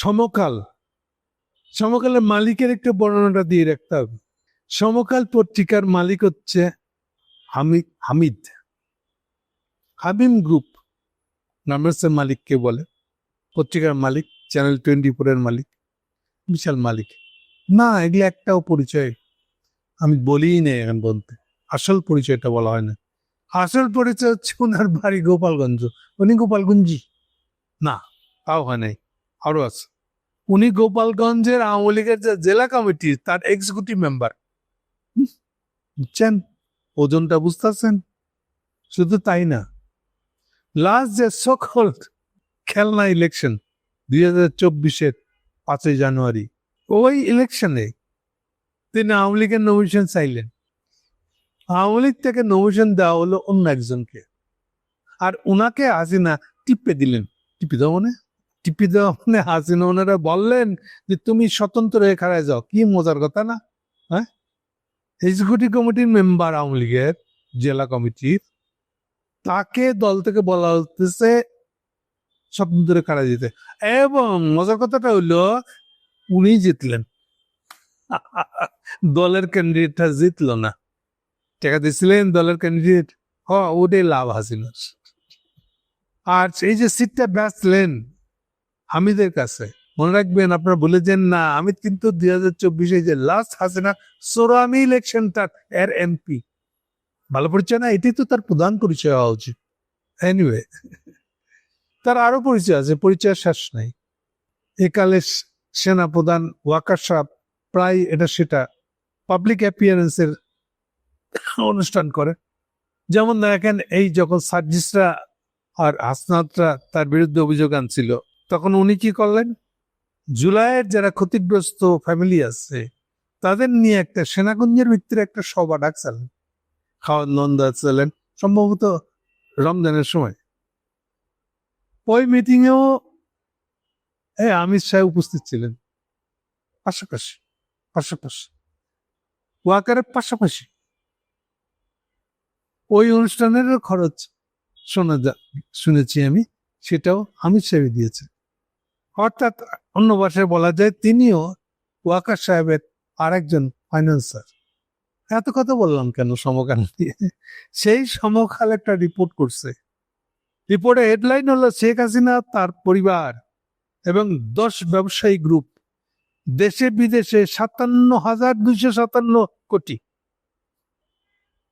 সমকাল। সমকালের মালিকের একটা বর্ণনাটা দিয়ে রাখতে হবে। সমকাল পত্রিকার মালিক হচ্ছে হামিদ হামিদ। হামিম গ্রুপ নামের মালিককে বলে। পত্রিকার মালিক, চ্যানেল টোয়েন্টি ফোরের মালিক, বিশাল মালিক। না, এগুলো একটাও পরিচয় আমি বলিই নেই এখন বলতে আসল পরিচয়টা বলা হয় না। আসল পরিচয় হচ্ছে ওনার বাড়ি গোপালগঞ্জ। উনি গোপালগঞ্জি? না, তাও হয় নাই। আরও আছে। উনি গোপালগঞ্জের আওয়ামী লীগের যে জেলা কমিটি, তার এক্সিকিউটিভ মেম্বার বুঝছেন? ওজনটা বুঝতেছেন? শুধু তাই না। লাস্ট যে সকল খেলনা ইলেকশন দুই হাজার চব্বিশের পাঁচই জানুয়ারি, ওই ইলেকশনে তিনি আওয়ামী লীগের নমিনেশন চাইলেন। আওয়ামী লীগ থেকে নমিনেশন দেওয়া হলো অন্য একজনকে। আর উনাকে হাসিনা টিপে দিলেন। টিপে দেওয়া মানে? টিপে দেওয়া মানে হাসিনা ওনারা বললেন যে, তুমি স্বতন্ত্র হয়ে খাড়ায় যাও। কি মজার কথা না? হ্যাঁ? এক্সিকিউটিভ কমিটির মেম্বার আওয়ামী লীগের জেলা কমিটির, তাকে দল থেকে বলা হতেছে স্বতন্ত্র খাড়া দিতে এবং মজার কথাটা হইল, উনি জিতলেন। দলের ক্যান্ডিডেটটা জিতলো না। টাকা দিছিলেন দলের ক্যান্ডিডেট হ, ওটাই লাভ হাসিল আর এই যে সিটটা বেচলেন হামিদের কাছে। মনে রাখবেন, আপনারা বলে যান না, হামিদ কিন্তু দুই হাজার চব্বিশে যে লাস্ট হাসিনা সোরামি ইলেকশনটা এর এমপি ভালো পরিচয় না? এটি তো তার প্রধান পরিচয় হওয়া উচিত। এনিওয়ে তার আরও পরিচয় আছে পরিচয় শেষ নাই। একালে সেনা প্রধান ওয়াকার সাহ প্রায় এটা সেটা পাবলিক অ্যাপিয়ারেন্সের অনুষ্ঠান করে। যেমন দেখেন, এই যখন সার্জিসরা আর হাসনাতরা তার বিরুদ্ধে অভিযোগ আনছিল তখন উনি কি করলেন? জুলাইয়ের যারা ক্ষতিগ্রস্ত ফ্যামিলি আছে, তাদের নিয়ে একটা সেনাগঞ্জের ভিতরে একটা সভা ডাকছিলেন খাওয়ার নন্দা ছিলেন সম্ভবত রমজানের সময়। ওই মিটিংয়েও এই অমিত শাহ উপস্থিত ছিলেন। পাশাপাশি পাশাপাশি। ওয়াকারের পাশাপাশি। ওই অনুষ্ঠানের খরচ শোনা যা, শুনেছি আমি, সেটাও আমির সাহেব দিয়েছে অর্থাৎ অন্য ভাষায় বলা যায় তিনিও ওয়াকার সাহেবের আরেকজন ফাইন্যান্সার এত কথা বললাম কেন সমকাল দিয়ে সেই সমকাল একটা রিপোর্ট করছে। রিপোর্টে হেডলাইন হলো শেখ হাসিনা, তার পরিবার এবং দশ ব্যবসায়ী গ্রুপ দেশে বিদেশে সাতান্ন হাজার দুইশো সাতান্ন কোটি।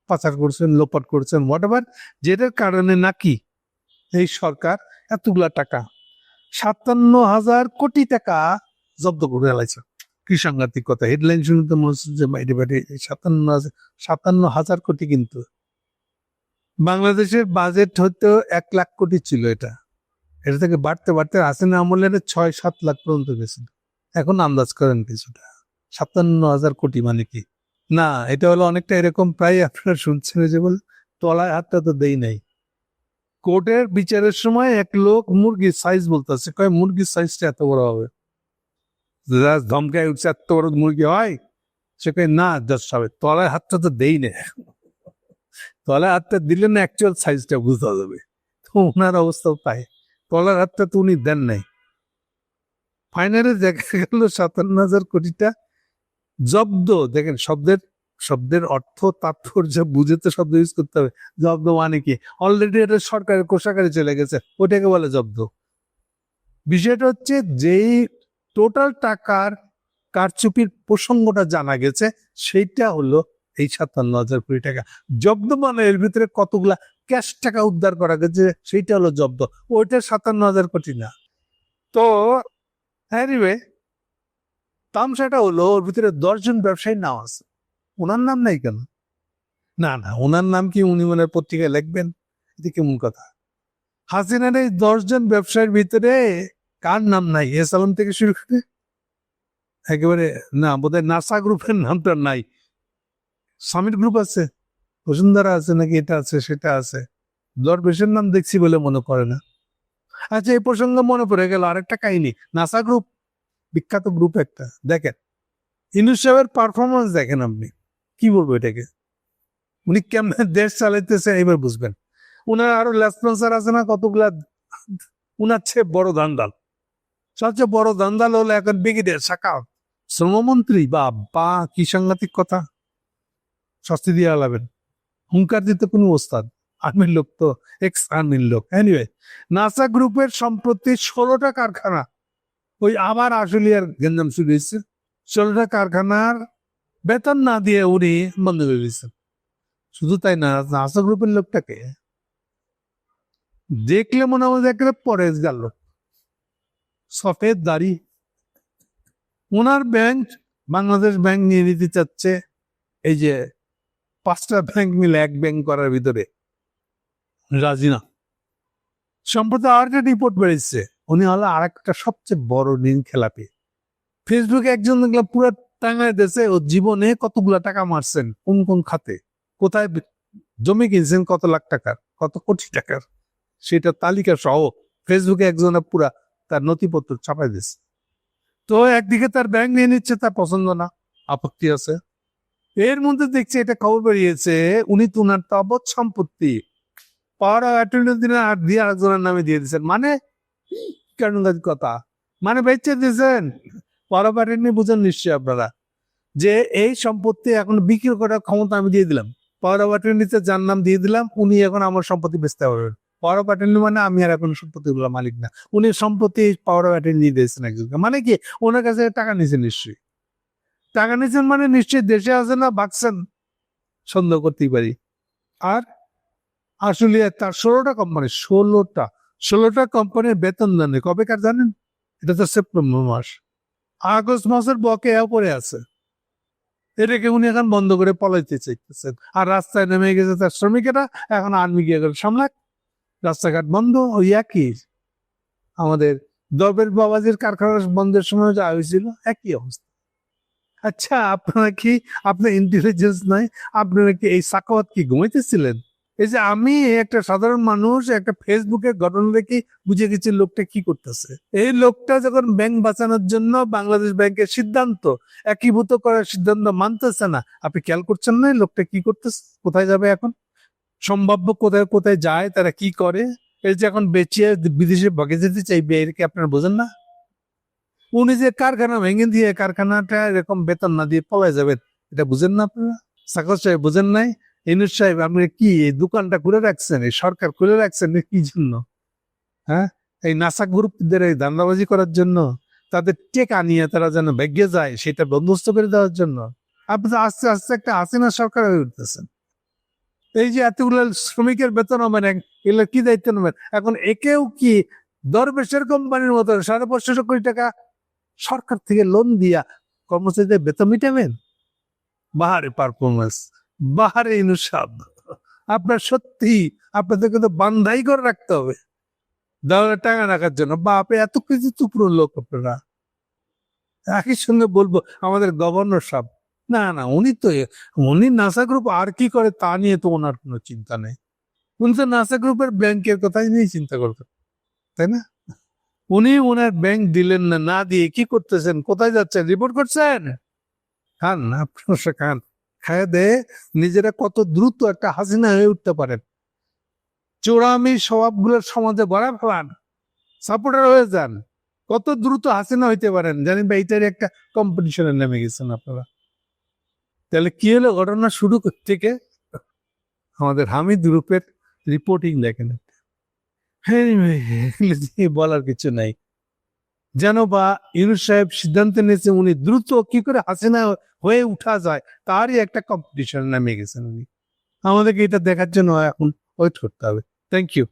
পাচার করছেন, লোপাট করছেন হোয়াট যেটার কারণে নাকি এই সরকার এতগুলা টাকা সাতান্ন হাজার কোটি টাকা জব্দ করে ফেলাইছে। কি সাংঘাতিক কথা। হেডলাইন শুনে তো মনে হচ্ছে যে বাইরে বাইরে সাতান্ন সাতান্ন হাজার কোটি কিন্তু। বাংলাদেশের বাজেট হয়তো এক লাখ কোটি ছিল এটা। এটা থেকে বাড়তে বাড়তে হাসিনা আমলের ছয় সাত লাখ পর্যন্ত গেছিল এখন আন্দাজ করেন কিছুটা। সাতান্ন হাজার কোটি মানে কি? না, এটা হলো অনেকটা এরকম প্রায় আপনারা শুনছেন যে বল, তলায় হাতটা তো দেই নাই। কোর্টের বিচারের সময় এক লোক মুরগির সাইজ বলতেছে। কয়, মুরগির সাইজটা এত বড় হবে? ধমকায় উঠছে, এত বড় মুরগি হয়? সে কয়, না জাজ সাহেব, তলায় হাতটা তো দেই না। তলায় হাতটা দিলে না অ্যাকচুয়াল সাইজটা বুঝতে যাবে। তো ওনার অবস্থাও তাই। তলার হাতটা তো উনি দেন নাই। ফাইনালে দেখা গেল সাতান্ন হাজার কোটিটা জব্দ। দেখেন, শব্দের শব্দের অর্থ তাৎপর্য বুঝে তো শব্দ ইউজ করতে হবে। জব্দ মানে কি? অলরেডি এটা সরকারের কোষাগারে চলে গেছে ওটাকে বলে জব্দ। বিষয়টা হচ্ছে যেই টোটাল টাকার কারচুপির প্রসঙ্গটা জানা গেছে, সেইটা হলো এই সাতান্ন হাজার কোটি টাকা। জব্দ মানে এর ভিতরে কতগুলা ক্যাশ টাকা উদ্ধার করা গেছে, সেইটা হলো জব্দ। ওইটা সাতান্ন হাজার কোটি না। তো এনিওয়ে তামসাটা হলো ওর ভিতরে দশজন ব্যবসায়ীর নাম আছে। ওনার নাম নাই কেন? না না, ওনার নাম কি উনি মনে পত্রিকায় লিখবেন? এটা কেমন কথা? হাসিনার এই দশজন ব্যবসায়ীর ভিতরে কার নাম নাই? এস আলম থেকে শুরু করে একেবারে, না, বোধহয় নাসা গ্রুপের নামটা নাই। সামিট গ্রুপ আছে, বসুন্ধরা আছে নাকি এটা আছে, সেটা আছে। দরবেশের নাম দেখছি বলে মনে করে না। আচ্ছা এই প্রসঙ্গে মনে পড়ে গেল আরেকটা কাহিনী। নাসা গ্রুপ, বিখ্যাত গ্রুপ একটা। দেখেন, ইনুস সাহেবের পারফরমেন্স দেখেন আপনি। কি বলব এটাকে? উনি কেমন দেশ চালাইতেছে এবার বুঝবেন। উনার আরও লেসপন্সার আছে না? কতগুলা উনার চেয়ে বড় ধান্দাল সবচেয়ে বড় দান্দাল হলো এখন ব্রিগেডিয়ার সাকাও শ্রমমন্ত্রী বা বা কি সাংঘাতিক কথা। শাস্তি দিয়ে আলাবেন হুঙ্কার দিতে কোনো ওস্তাদ। আর্মির লোক তো এক্স আর্মির লোক। এনিওয়ে নাসা গ্রুপের সম্প্রতি ষোলোটা কারখানা। ওই আবার আশুলিয়ার গেঞ্জাম শুরু হয়েছে। ষোলোটা কারখানার বেতন না দিয়ে উনি বন্ধ দিয়েছেন শুধু তাই না, নাসা গ্রুপের লোকটাকে দেখলে মনে হয় দেখলে পরে গেল সফেদ দাড়ি। ওনার ব্যাংক, বাংলাদেশ ব্যাংক নিয়ে নিতে চাচ্ছে। এই যে পাঁচটা ব্যাংক মিলে এক ব্যাংক করার ভিতরে। রাজি না। সম্প্রতি আর একটা রিপোর্ট বেরিয়েছে। উনি হলো আর একটা সবচেয়ে বড় ঋণ খেলাপি। ফেসবুকে একজন দেখলাম পুরো টাঙায় দেশে ও জীবনে কতগুলা টাকা মারছেন? কোন কোন খাতে? কোথায় জমি কিনছেন কত লাখ টাকার? কত কোটি টাকার? সেটা তালিকা সহ ফেসবুকে একজনের পুরা তার নথিপত্র ছাপাই দিচ্ছে তো একদিকে তার ব্যাংক নিয়ে নিচ্ছে, তার পছন্দ না। আপত্তি আছে। এর মধ্যে দেখছি এটা খবর বেরিয়েছে, উনি তো উনার তাবৎ সম্পত্তি। পাওয়ার দিনে আর দিয়ে আরেকজনের নামে দিয়ে দিচ্ছেন মানে কেন কথা। মানে বেঁচে দিয়েছেন। পাওয়ার অফ বুঝেন নিশ্চয়ই আপনারা, যে এই সম্পত্তি এখন বিক্রি করার ক্ষমতা আমি দিয়ে দিলাম। পাওয়ার অফ অ্যাটেন্ডেন্টে যার নাম দিয়ে দিলাম, উনি এখন আমার সম্পত্তি বেচতে পারবেন। পাওয়ার অফ মানে আমি আর এখন সম্পত্তিগুলো মালিক না। উনি সম্পত্তি পাওয়ার অফ দিয়ে দিয়েছেন একজনকে মানে কি, ওনার কাছে টাকা নিয়েছেন নিশ্চয়ই। টাকা নিয়েছেন মানে নিশ্চয়ই দেশে আছে না, বাঁচছেন? সন্দেহ করতেই পারি। আর আসলে তার ষোলোটা কোম্পানি ষোলোটা ষোলোটা কোম্পানির বেতন দেন কবেকার জানেন? এটা তো সেপ্টেম্বর মাস। আগস্ট মাসের বকে পরে আছে। এটাকে উনি এখন বন্ধ করে পলাইতে চাইতেছেন। আর রাস্তায় নেমে গেছে তার শ্রমিকেরা, এখন আর্মি গিয়ে গেল। সামলাক, রাস্তাঘাট বন্ধ, ওই একই। আমাদের দবের বাবাজির কারখানা বন্ধের সময় যা হয়েছিল, একই অবস্থা। আচ্ছা আপনারা কি, আপনার ইন্টেলিজেন্স নাই, আপনারা কি এই সাকাওয়াত কি ঘুমাইতেছিলেন? এই যে আমি একটা সাধারণ মানুষ, একটা ফেসবুকে ঘটনা দেখি, বুঝে গেছি লোকটা কি করতেছে। এই লোকটা যখন ব্যাংক বাঁচানোর জন্য বাংলাদেশ ব্যাংকের সিদ্ধান্ত, একীভূত করার সিদ্ধান্ত মানতেছে না, আপনি খেয়াল করছেন না লোকটা কি করতেছে? কোথায় যাবে এখন? সম্ভাব্য কোথায় কোথায় যায়, তারা কি করে? এই যে এখন বেঁচিয়ে বিদেশে ভাগে যেতে চাইবে এর কি আপনারা বোঝেন না? উনি যে কারখানা ভেঙে দিয়ে কারখানাটা এরকম বেতন না দিয়ে পলায় যাবেন, এটা বুঝেন না আপনারা? সাকর সাহেব বুঝেন নাই? ইনুর সাহেব, আপনি কি এই দোকানটা খুলে রাখছেন? এই সরকার খুলে রাখছেন কি জন্য? হ্যাঁ? এই নাসা গ্রুপদের এই দান্দাবাজি করার জন্য, তাদের টেকা নিয়ে তারা যেন ভেগে যায়, সেটা বন্দোবস্ত করে দেওয়ার জন্য। আপনি আস্তে আস্তে একটা হাসিনা সরকার হয়ে উঠতেছেন। এই যে এতগুলো শ্রমিকের বেতন হবেন এগুলো কি দায়িত্ব নেবেন? এখন একেও কি দরবেশের কোম্পানির মতো সাড়ে পাঁচশো কোটি টাকা সরকার থেকে লোন দিয়া কর্মচারীদের বেতন মিটাবেন? বাহারে পারফরমেন্স বাহারে ইনুসাব আপনার সত্যি আপনাদেরকে তো বান্ধাই করে রাখতে হবে। দেওয়ালে টাকা রাখার জন্য। বাপে, এত কিছু তুপুরো লোক আপনারা। একই সঙ্গে বলব, আমাদের গভর্নর সাহেব না না, উনি তো উনি নাসা গ্রুপ আর কি করে তা নিয়ে তো ওনার কোনো চিন্তা নেই। উনি তো নাসা গ্রুপের ব্যাংকের কথাই নিয়ে চিন্তা করতেন তাই না? উনি ওনার ব্যাংক দিলেন না না দিয়ে কি করতেছেন? কোথায় যাচ্ছেন? রিপোর্ট করছেন? খান, আপনার খান। খায় নিজেরা কত দ্রুত একটা হাসিনা হয়ে উঠতে পারেন। চোরামি স্বভাবগুলোর সমাজে বড়া ফেলান সাপোর্টার হয়ে যান। কত দ্রুত হাসিনা হইতে পারেন জানেন বা এইটারই একটা কম্পিটিশনে নেমে গেছেন আপনারা। তাহলে কি হলো, ঘটনা শুরু থেকে আমাদের হামিদ গ্রুপের রিপোর্টিং দেখেন। এগুলো নিয়ে বলার কিছু নাই। যেন বা, ইউনুস সাহেব সিদ্ধান্ত নিয়েছে, উনি দ্রুত কি করে হাসিনা হয়ে উঠা যায়, তারই একটা কম্পিটিশন নামে গেছেন উনি। আমাদেরকে এটা দেখার জন্য এখন ওয়েট করতে হবে। Thank you